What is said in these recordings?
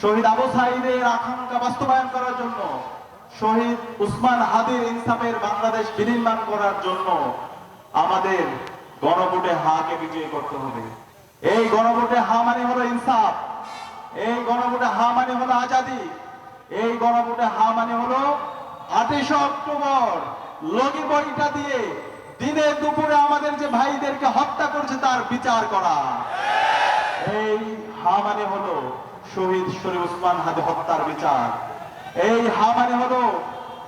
শহীদ আবু সাইদের আকাঙ্ক্ষা বাস্তবায়ন করার জন্য, শহীদ উসমান হাদির ইনসাফের বাংলাদেশ বিনির্মাণ করার জন্য আমাদের গণভোটে হাকে বিজয়ী করতে হবে। এই গণভোটে হা মানে হলো ইনসাফ, এই গণভোটে হা মানে হলো আজাদি, এই গণভোটে হা মানে হলো আঠাশে অক্টোবর, লগি বইটা দিয়ে দিনে দুপুরে আমাদের যে ভাইদেরকে হত্যা করছে তার বিচার করা। এই হা মানে হলো শহীদ শরীফ উসমান হাদি হত্যার বিচার। এই হা মানে হলো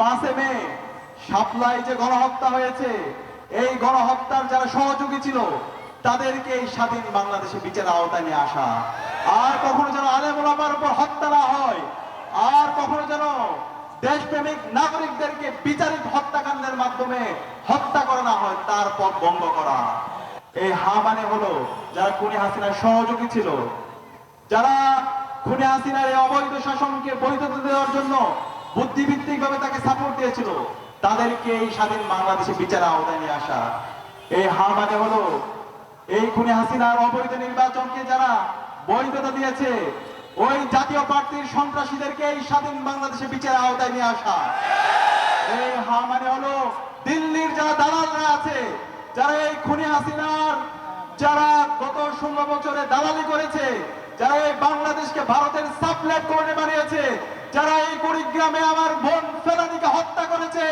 পাঁচে মে, সাপ্লাই যে গণহত্যা হয়েছে, এই গণহত্যার যারা সহযোগী ছিল, তাদেরকে এই স্বাধীন বাংলাদেশে বিচারের আওতায় নিয়ে আসা। আর কখনো যেন আলেম ওলামার উপর হত্যা না হয়, আর কখনো যেন দেশপ্রেমিক নাগরিকদেরকে বিচারিক হত্যাকাণ্ডের মাধ্যমে হত্যা করা না হয়, তার পথ বন্ধ করা। এই হা মানে হলো যারা খুনি হাসিনার সহযোগী ছিল, যারা খুনি হাসিনার এই অবৈধ শাসনকে বৈধতা দেওয়ার জন্য বুদ্ধিভিত্তিক ভাবে তাকে সাপোর্ট দিয়েছিল। তাদেরকে এই স্বাধীন বাংলাদেশে বিচার আওতায় নিয়ে আসা। এই হা মানে হলো এই খুনি হাসিনার অবৈধ নির্বাচনকে যারা বৈধতা দিয়েছে, ওই জাতীয় পার্টির সন্ত্রাসীদেরকে এই স্বাধীন বাংলাদেশে বিচার আওতায় নিয়ে আসা। এই হা মানে হলো দিল্লির যারা দালালরা আছে, যারা এই খুনি হাসিনার, যারা গত ষোলো বছরে দালালি করেছে, যারা এই বাংলাদেশকে ভারতের সাবলেট করে বানিয়েছে। যারা এই কুড়িগ্রামে আমার বোন ফেলানিকে হত্যা করেছে,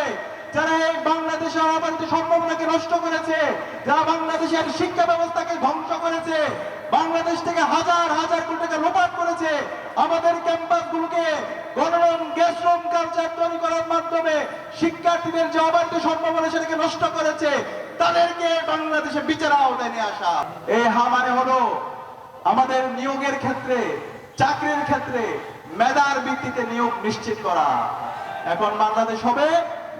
যারা এই বাংলাদেশের অবাধিত সম্ভাবনাকে নষ্ট করেছে, যারা বাংলাদেশের শিক্ষা ব্যবস্থাকে ধ্বংস করেছে, বাংলাদেশ থেকে হাজার হাজার কোটি টাকা লোপাট করেছে, আমাদের ক্যাম্পাস গুলোকে গণরম, গ্যাস রুম কালচার তৈরি করার মাধ্যমে শিক্ষার্থীদের যে অবাধ্য সম্ভাবনা সেটাকে নষ্ট করেছে, তাদেরকে বাংলাদেশে বিচার আওতায় নিয়ে আসা। এই হামারে হলো আমাদের নিয়োগের ক্ষেত্রে চাকরির ক্ষেত্রে মেধার ভিত্তিতে নিয়োগ নিশ্চিত করা। এখন বাংলাদেশ হবে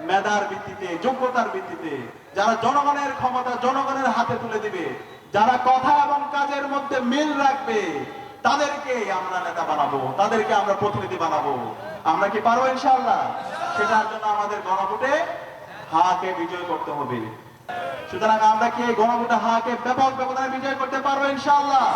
মেধার ভিত্তিতে, যোগ্যতার ভিত্তিতে। যারা জনগণের ক্ষমতা জনগণের হাতে তুলে দিবে, যারা কথা এবং কাজের মধ্যে মিল রাখবে, তাদেরকে আমরা নেতা বানাবো, তাদেরকে আমরা প্রতিনিধি বানাবো। আমরা কি পারব ইনশাআল্লাহ? সেটার জন্য আমাদের গণভোটে হাকে বিজয় করতে হবে। সুতরাং আমরা কি গণভোটে হাকে ব্যাপক ব্যবধানে বিজয় করতে পারব ইনশাআল্লাহ?